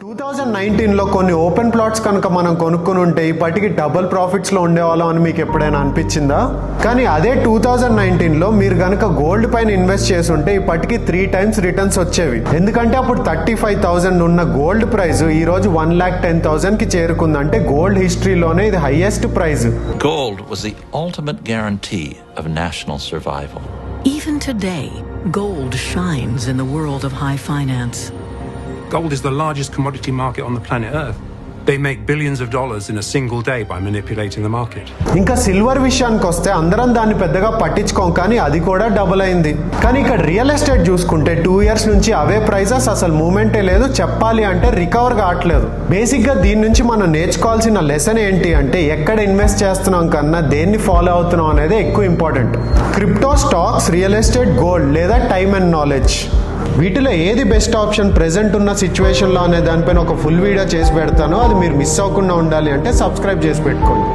Two thousand నైన్టీన్లో కొన్ని open plots కనుక మనం కొనుక్కుని ఉంటే ఇప్పటికి డబుల్ ప్రాఫిట్స్లో ఉండేవాళ్ళం అని మీకు ఎప్పుడైనా అనిపించిందా కానీ అదే టూ థౌజండ్ నైన్టీన్లో మీరు కనుక గోల్డ్ పైన ఇన్వెస్ట్ చేసి ఉంటే ఇప్పటికి త్రీ టైమ్స్ రిటర్న్స్ వచ్చేవి ఎందుకంటే అప్పుడు థర్టీ ఫైవ్ థౌసండ్ ఉన్న గోల్డ్ ప్రైస్ ఈ రోజు వన్ ల్యాక్ టెన్ థౌసండ్కి చేరుకుందంటే గోల్డ్ హిస్టరీలోనే ఇది highest price Gold was the ultimate guarantee of national survival. Even today, gold shines in the world of high finance. Gold is the largest commodity market on the planet Earth. They make billions of dollars in a single day by manipulating the market. ఇంకా silver విషయానికి వస్తే అందరం దాన్ని పెద్దగా పట్టించుకోం కానీ అది కూడా డబుల్ అయింది. కానీ ఇక్కడ రియల్ ఎస్టేట్ చూసుకుంటే టూ ఇయర్స్ నుంచి అవే ప్రైజెస్ అసలు మూమెంటే లేదు. చెప్పాలి అంటే రికవర్ కావట్లేదు. బేసిక్గా దీని నుంచి మనం నేర్చుకోవాల్సిన లెసన్ ఏంటి అంటే ఎక్కడ ఇన్వెస్ట్ చేస్తున్నాం కన్నా దేన్ని ఫాలో అవుతున్నాం అనేది ఎక్కువ important. Crypto stocks real estate gold లేదా టైమ్ అండ్ నాలెడ్జ్. వీటిలో ఏది బెస్ట్ ఆప్షన్ ప్రెసెంట్ ఉన్న సిచ్యువేషన్లో అనే దానిపైన ఒక ఫుల్ వీడియో చేసి పెడతాను. మీరు మిస్ అవ్వకుండా ఉండాలి అంటే సబ్స్క్రైబ్ చేసి పెట్టుకోండి.